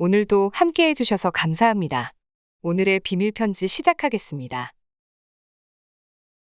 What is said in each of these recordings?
오늘도 함께 해주셔서 감사합니다. 오늘의 비밀 편지 시작하겠습니다.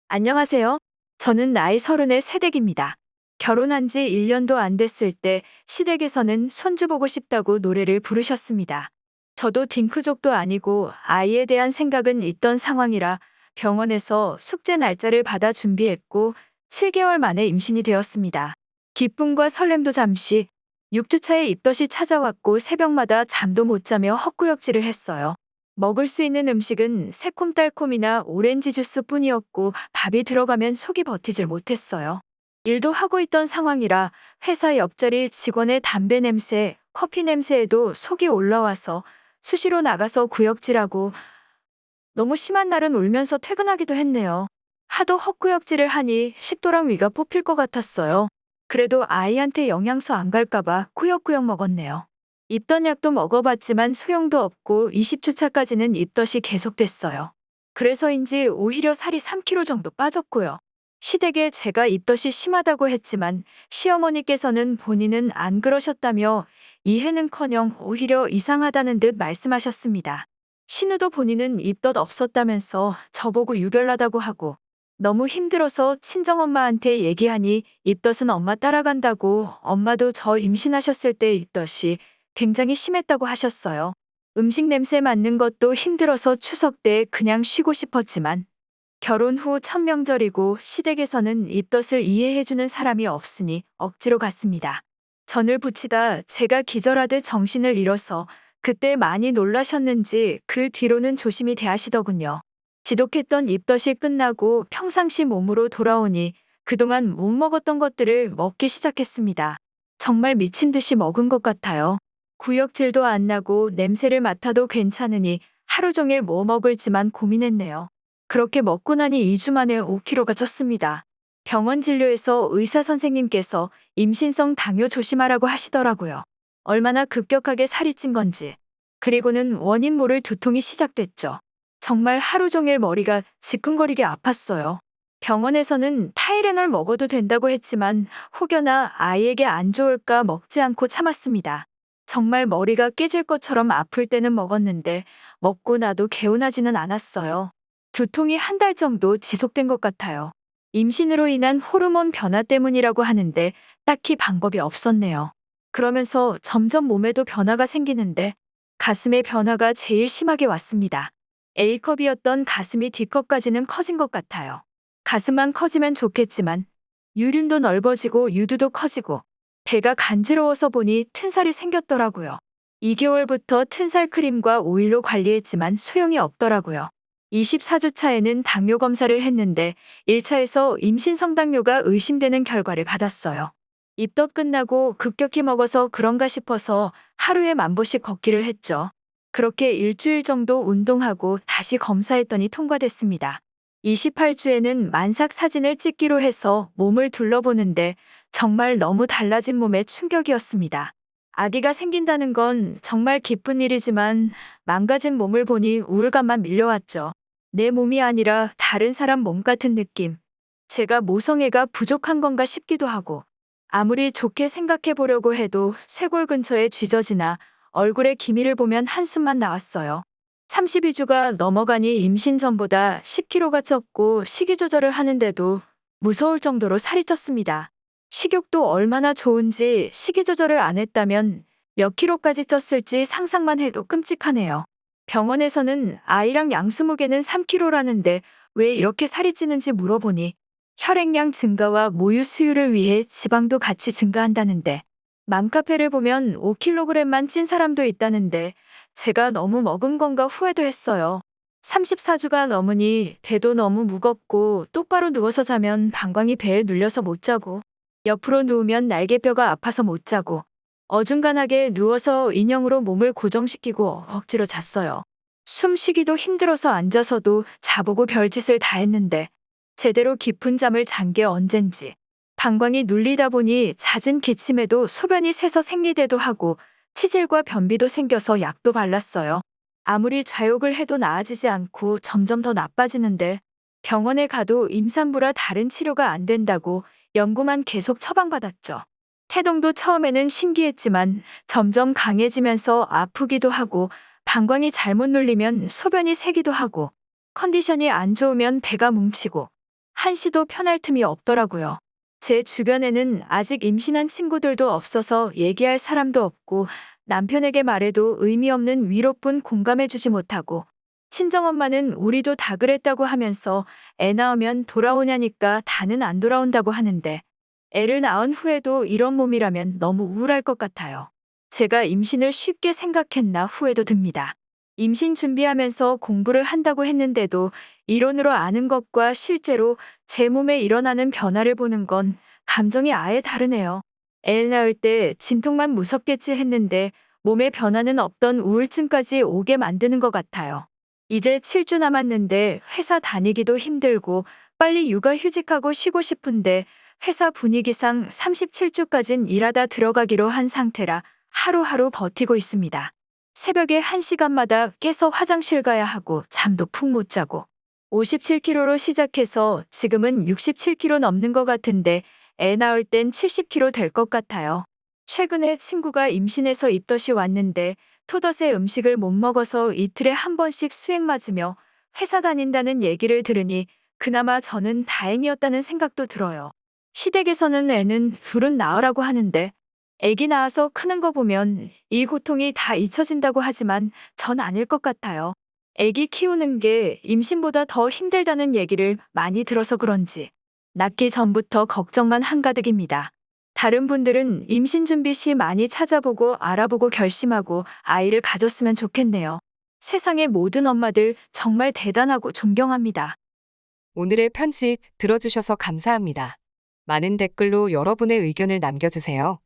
안녕하세요. 저는 나이 서른의 새댁입니다. 결혼한 지 1년도 안 됐을 때 시댁에서는 손주 보고 싶다고 노래를 부르셨습니다. 저도 딩크족도 아니고 아이에 대한 생각은 있던 상황이라 병원에서 숙제 날짜를 받아 준비했고 7개월 만에 임신이 되었습니다. 기쁨과 설렘도 잠시 6주차에 입덧이 찾아왔고 새벽마다 잠도 못 자며 헛구역질을 했어요. 먹을 수 있는 음식은 새콤달콤이나 오렌지 주스 뿐이었고 밥이 들어가면 속이 버티질 못했어요. 일도 하고 있던 상황이라 회사 옆자리 직원의 담배 냄새, 커피 냄새에도 속이 올라와서 수시로 나가서 구역질하고 너무 심한 날은 울면서 퇴근하기도 했네요. 하도 헛구역질을 하니 식도랑 위가 뽑힐 것 같았어요. 그래도 아이한테 영양소 안 갈까봐 꾸역꾸역 먹었네요. 입던 약도 먹어봤지만 소용도 없고 20주차까지는 입덧이 계속됐어요. 그래서인지 오히려 살이 3kg 정도 빠졌고요. 시댁에 제가 입덧이 심하다고 했지만 시어머니께서는 본인은 안 그러셨다며 이해는커녕 오히려 이상하다는 듯 말씀하셨습니다. 신우도 본인은 입덧 없었다면서 저보고 유별나다고 하고 너무 힘들어서 친정엄마한테 얘기하니 입덧은 엄마 따라간다고 엄마도 저 임신하셨을 때 입덧이 굉장히 심했다고 하셨어요. 음식 냄새 맡는 것도 힘들어서 추석 때 그냥 쉬고 싶었지만 결혼 후 첫 명절이고 시댁에서는 입덧을 이해해주는 사람이 없으니 억지로 갔습니다. 전을 붙이다 제가 기절하듯 정신을 잃어서 그때 많이 놀라셨는지 그 뒤로는 조심히 대하시더군요. 지독했던 입덧이 끝나고 평상시 몸으로 돌아오니 그동안 못 먹었던 것들을 먹기 시작했습니다. 정말 미친 듯이 먹은 것 같아요. 구역질도 안 나고 냄새를 맡아도 괜찮으니 하루 종일 뭐 먹을지만 고민했네요. 그렇게 먹고 나니 2주 만에 5kg가 쪘습니다. 병원 진료에서 의사 선생님께서 임신성 당뇨 조심하라고 하시더라고요. 얼마나 급격하게 살이 찐 건지. 그리고는 원인 모를 두통이 시작됐죠. 정말 하루 종일 머리가 지끈거리게 아팠어요. 병원에서는 타이레놀 먹어도 된다고 했지만 혹여나 아이에게 안 좋을까 먹지 않고 참았습니다. 정말 머리가 깨질 것처럼 아플 때는 먹었는데 먹고 나도 개운하지는 않았어요. 두통이 한 달 정도 지속된 것 같아요. 임신으로 인한 호르몬 변화 때문이라고 하는데 딱히 방법이 없었네요. 그러면서 점점 몸에도 변화가 생기는데 가슴의 변화가 제일 심하게 왔습니다. A컵이었던 가슴이 D컵까지는 커진 것 같아요. 가슴만 커지면 좋겠지만 유륜도 넓어지고 유두도 커지고 배가 간지러워서 보니 튼살이 생겼더라고요. 2개월부터 튼살 크림과 오일로 관리했지만 소용이 없더라고요. 24주 차에는 당뇨 검사를 했는데 1차에서 임신 성당뇨가 의심되는 결과를 받았어요. 입덧 끝나고 급격히 먹어서 그런가 싶어서 하루에 만보씩 걷기를 했죠. 그렇게 일주일 정도 운동하고 다시 검사했더니 통과됐습니다. 28주에는 만삭 사진을 찍기로 해서 몸을 둘러보는데 정말 너무 달라진 몸에 충격이었습니다. 아기가 생긴다는 건 정말 기쁜 일이지만 망가진 몸을 보니 우울감만 밀려왔죠. 내 몸이 아니라 다른 사람 몸 같은 느낌. 제가 모성애가 부족한 건가 싶기도 하고 아무리 좋게 생각해 보려고 해도 쇄골 근처에 쥐져지나 얼굴에 기미를 보면 한숨만 나왔어요. 32주가 넘어가니 임신 전보다 10kg가 쪘고 식이 조절을 하는데도 무서울 정도로 살이 쪘습니다. 식욕도 얼마나 좋은지 식이 조절을 안 했다면 몇 킬로까지 쪘을지 상상만 해도 끔찍하네요. 병원에서는 아이랑 양수무게는 3kg라는데 왜 이렇게 살이 찌는지 물어보니 혈액량 증가와 모유 수유를 위해 지방도 같이 증가한다는데 맘카페를 보면 5kg만 찐 사람도 있다는데 제가 너무 먹은 건가 후회도 했어요. 34주가 넘으니 배도 너무 무겁고 똑바로 누워서 자면 방광이 배에 눌려서 못 자고 옆으로 누우면 날개뼈가 아파서 못 자고 어중간하게 누워서 인형으로 몸을 고정시키고 억지로 잤어요. 숨 쉬기도 힘들어서 앉아서도 자보고 별짓을 다 했는데 제대로 깊은 잠을 잔 게 언젠지 방광이 눌리다 보니 잦은 기침에도 소변이 새서 생리대도 하고 치질과 변비도 생겨서 약도 발랐어요. 아무리 좌욕을 해도 나아지지 않고 점점 더 나빠지는데 병원에 가도 임산부라 다른 치료가 안 된다고 연고만 계속 처방받았죠. 태동도 처음에는 신기했지만 점점 강해지면서 아프기도 하고 방광이 잘못 눌리면 소변이 새기도 하고 컨디션이 안 좋으면 배가 뭉치고 한시도 편할 틈이 없더라고요. 제 주변에는 아직 임신한 친구들도 없어서 얘기할 사람도 없고 남편에게 말해도 의미 없는 위로뿐 공감해주지 못하고 친정엄마는 우리도 다 그랬다고 하면서 애 낳으면 돌아오냐니까 다는 안 돌아온다고 하는데 애를 낳은 후에도 이런 몸이라면 너무 우울할 것 같아요. 제가 임신을 쉽게 생각했나 후회도 듭니다. 임신 준비하면서 공부를 한다고 했는데도 이론으로 아는 것과 실제로 제 몸에 일어나는 변화를 보는 건 감정이 아예 다르네요. 애를 낳을 때 진통만 무섭겠지 했는데 몸에 변화는 없던 우울증까지 오게 만드는 것 같아요. 이제 7주 남았는데 회사 다니기도 힘들고 빨리 육아 휴직하고 쉬고 싶은데 회사 분위기상 37주까진 일하다 들어가기로 한 상태라 하루하루 버티고 있습니다. 새벽에 1시간마다 깨서 화장실 가야 하고 잠도 푹 못 자고 57kg로 시작해서 지금은 67kg 넘는 것 같은데 애 낳을 땐 70kg 될 것 같아요. 최근에 친구가 임신해서 입덧이 왔는데 토덧의 음식을 못 먹어서 이틀에 한 번씩 수액 맞으며 회사 다닌다는 얘기를 들으니 그나마 저는 다행이었다는 생각도 들어요. 시댁에서는 애는 둘은 낳으라고 하는데 애기 낳아서 크는 거 보면 이 고통이 다 잊혀진다고 하지만 전 아닐 것 같아요. 애기 키우는 게 임신보다 더 힘들다는 얘기를 많이 들어서 그런지 낳기 전부터 걱정만 한가득입니다. 다른 분들은 임신 준비 시 많이 찾아보고 알아보고 결심하고 아이를 가졌으면 좋겠네요. 세상의 모든 엄마들 정말 대단하고 존경합니다. 오늘의 편지 들어주셔서 감사합니다. 많은 댓글로 여러분의 의견을 남겨주세요.